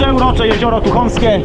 Przeurocze jezioro Tuchomskie.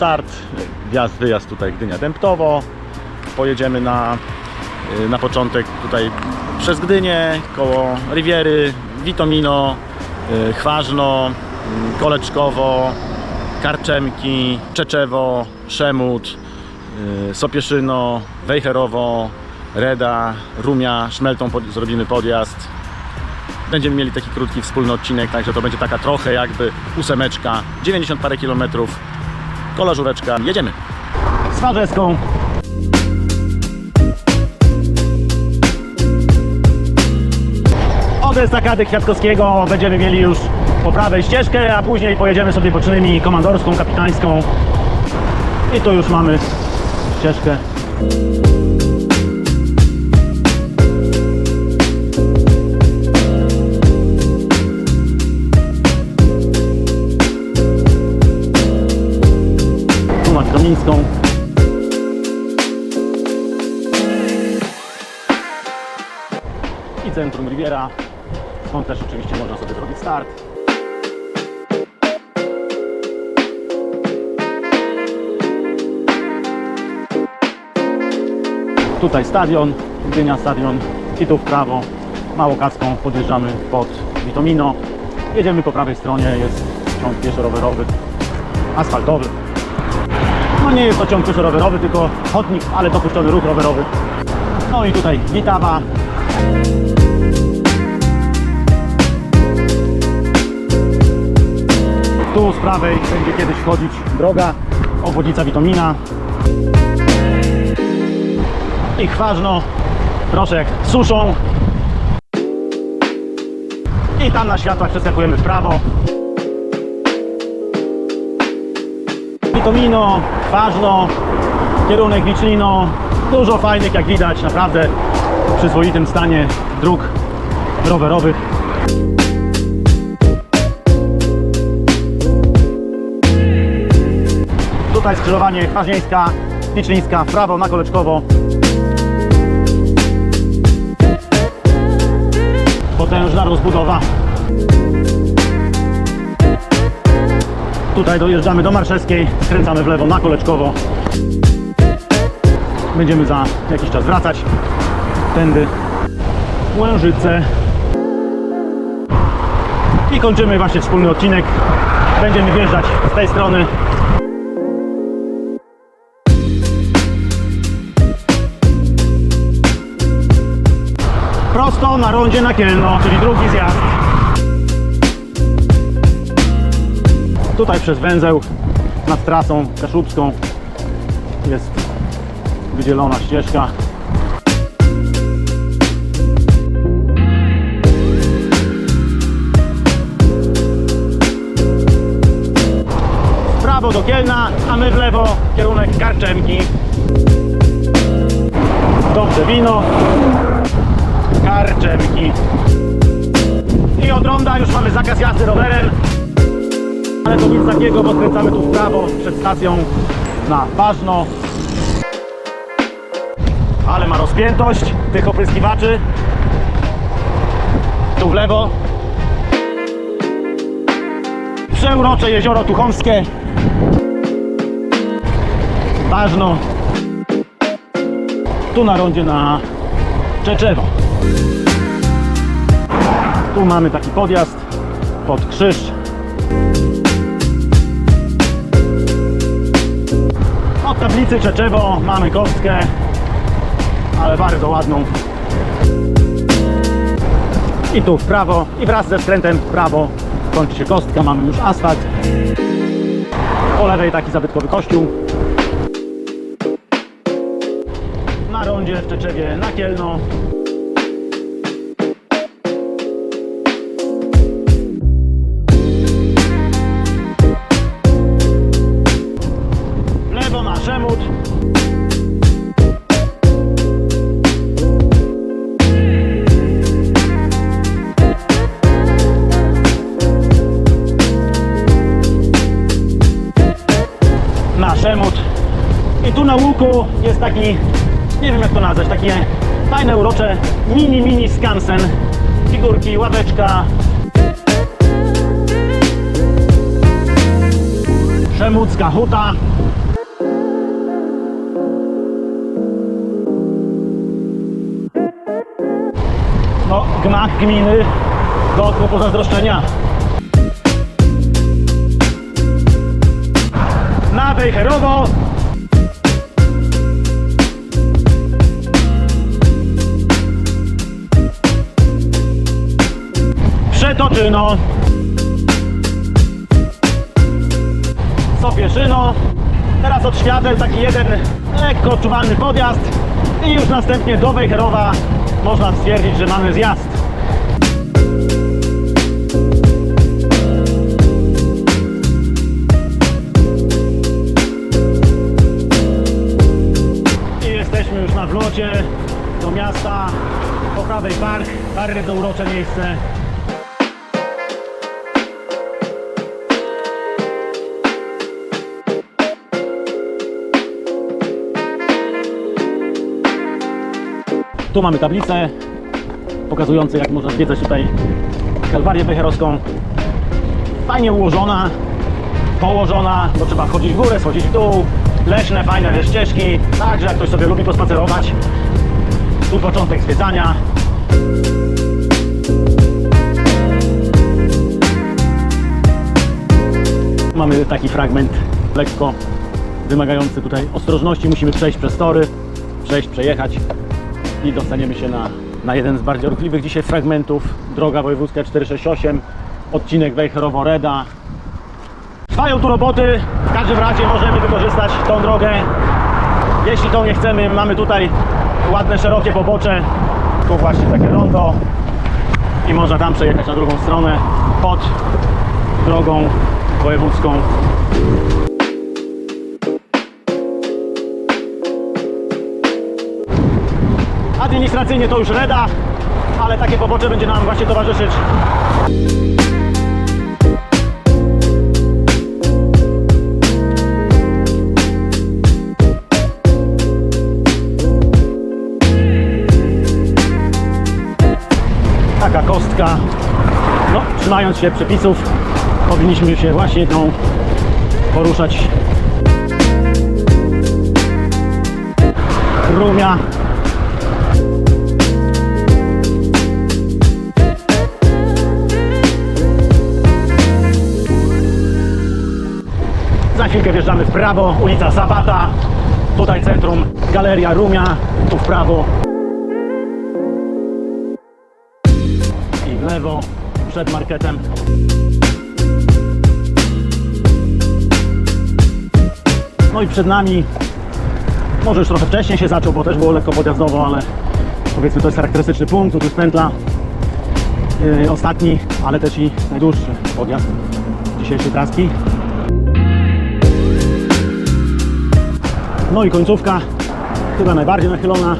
Start, wjazd, wyjazd tutaj Gdynia Dębtowo. Pojedziemy na, y, na początek tutaj przez Gdynię, koło Riviery, Witomino, y, Chważno, y, Koleczkowo, Karczemki, Czeczewo, Szemut, Sopieszyno, Wejherowo, Reda, Rumia, Szmeltą pod, zrobimy podjazd. Będziemy mieli taki krótki wspólny odcinek, także to będzie taka trochę jakby ósemeczka, 90 parę kilometrów, kola żureczka, jedziemy. Z Farzeską. Od estakady Kwiatkowskiego będziemy mieli już po prawej ścieżkę, a później pojedziemy sobie bocznymi komandorską, kapitańską. I tu już mamy ścieżkę. Kamińską. I centrum Riviera. Skąd też oczywiście można sobie zrobić start. Tutaj stadion, Gdynia stadion i tu w prawo Małokacką podjeżdżamy pod Witomino. Jedziemy po prawej stronie, jest ciąg pieszo-rowerowy, asfaltowy. No nie jest to ciąg pieszo-rowerowy, tylko chodnik, ale dopuszczony ruch rowerowy. No i tutaj Witawa. Tu z prawej będzie kiedyś wchodzić droga, obwodnica Witomina. I chważno, proszę jak suszą. I tam na światłach przeskakujemy w prawo. Witomino, Ważno, kierunek Wicznino. Dużo fajnych, jak widać, naprawdę w przyzwoitym stanie dróg rowerowych. Tutaj skrzyżowanie Chwaźnieńska, Wiczlińska, w prawo na Koleczkowo. Potężna rozbudowa. Tutaj dojeżdżamy do Marszewskiej, skręcamy w lewo na Koleczkowo. Będziemy za jakiś czas wracać. Tędy Łężyce. I kończymy właśnie wspólny odcinek. Będziemy wjeżdżać z tej strony. Prosto na rondzie na Kielno, czyli drugi zjazd. Tutaj przez węzeł nad trasą kaszubską jest wydzielona ścieżka. Prawo do Kielna, a my w lewo kierunek Karczemki. Dobrze wino. Karczemki. I od ronda już mamy zakaz jazdy rowerem. Ale to nic takiego, bo skręcamy tu w prawo przed stacją na Ważno. Ale ma rozpiętość tych opryskiwaczy. Tu w lewo. Przeurocze jezioro Tuchomskie. Ważno. Tu na rondzie na Czeczewo. Tu mamy taki podjazd pod krzyż. Od tablicy Czeczewo mamy kostkę, ale bardzo ładną. I tu w prawo, i wraz ze skrętem w prawo kończy się kostka, mamy już asfalt. Po lewej taki zabytkowy kościół. Na rondzie w Czeczewie, na Kielno. Łuku jest taki, nie wiem jak to nazwać, takie fajne, urocze mini, mini skansen. Figurki, ławeczka. Szemucka huta. No, gmach gminy godny pozazdroszczenia. Na Wejherowo. Przetoczyno. Sofieszyno. Teraz od świateł taki jeden lekko odczuwalny podjazd i już następnie do Wejherowa można stwierdzić, że mamy zjazd. I jesteśmy już na wlocie do miasta. Po prawej park, bardzo urocze miejsce. Tu mamy tablicę pokazującą jak można zwiedzać tutaj Kalwarię Becherowską. Fajnie ułożona, położona, bo trzeba wchodzić w górę, schodzić w dół. Leśne, fajne te ścieżki, także jak ktoś sobie lubi pospacerować. Tu początek zwiedzania. Mamy taki fragment lekko wymagający tutaj ostrożności. Musimy przejść przez tory, przejść, przejechać dostaniemy się na, na jeden z bardziej ruchliwych dzisiaj fragmentów. Droga wojewódzka 468, odcinek Wejherowo-Reda. Trwają tu roboty, w każdym razie możemy wykorzystać tą drogę. Jeśli tą nie chcemy, mamy tutaj ładne, szerokie pobocze. Tu właśnie takie rondo i można tam przejechać na drugą stronę pod drogą wojewódzką. Administracyjnie to już Reda, ale takie pobocze będzie nam właśnie towarzyszyć. Taka kostka. No, trzymając się przepisów, powinniśmy się właśnie tą poruszać. Rumia chwilkę wjeżdżamy w prawo, ulica Sabata. Tutaj centrum, galeria Rumia, tu w prawo. I w lewo, przed marketem. No i przed nami, może już trochę wcześniej się zaczął, bo też było lekko podjazdowo, ale powiedzmy to jest charakterystyczny punkt, tu jest pętla. Yy, ostatni, ale też i najdłuższy podjazd dzisiejszej traski. No i końcówka, chyba najbardziej nachylona.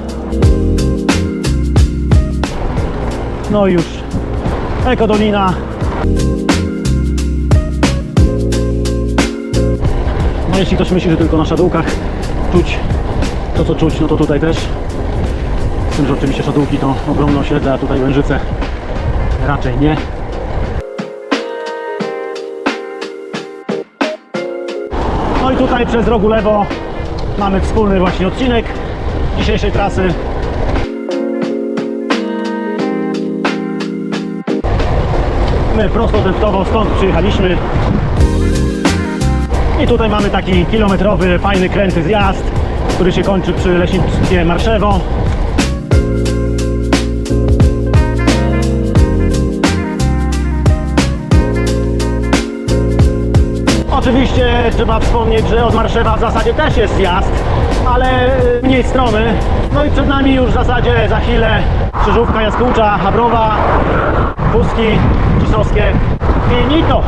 No i już Ekodolina. No jeśli ktoś myśli, że tylko na szadółkach czuć to co czuć, no to tutaj też. Z tym, że oczywiście szadółki to ogromne osiedle, a tutaj Łężyce raczej nie. No i tutaj przez rogu lewo mamy wspólny właśnie odcinek dzisiejszej trasy. My prosto dębtowo stąd przyjechaliśmy. I tutaj mamy taki kilometrowy, fajny, kręty zjazd, który się kończy przy leśnictwie Marszewo. Oczywiście trzeba wspomnieć, że od Marszewa w zasadzie też jest zjazd, ale mniej stromy. No i przed nami już w zasadzie za chwilę Krzyżówka, Jaskółcza, Habrowa, Puski, Cisowskie i Nito.